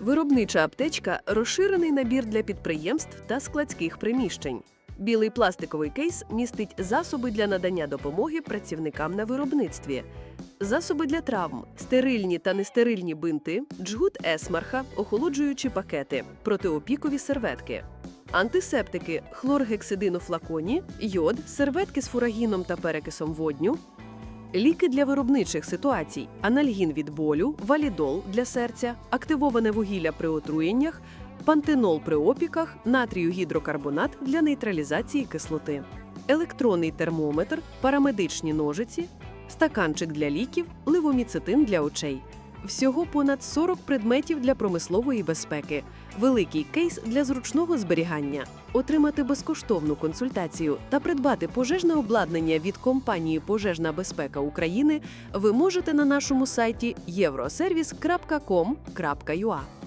Виробнича аптечка розширений набір для підприємств та складських приміщень. Білий пластиковий кейс містить засоби для надання допомоги працівникам на виробництві, засоби для травм, стерильні та нестерильні бинти, джгут есмарха, охолоджуючі пакети, протиопікові серветки. Антисептики, хлоргексидин у флаконі, йод, серветки з фурагіном та перекисом водню, Ліки для виробничих ситуацій: анальгін від болю, валідол для серця, активоване вугілля при отруєннях, пантенол при опіках, натрію гідрокарбонат для нейтралізації кислоти, електронний термометр, парамедичні ножиці, стаканчик для ліків, ливоміцетин для очей. Всього понад 40 предметів для промислової безпеки, великий кейс для зручного зберігання. Отримати безкоштовну консультацію та придбати пожежне обладнання від компанії Пожежна безпека України ви можете на нашому сайті євросервіс.com.ua.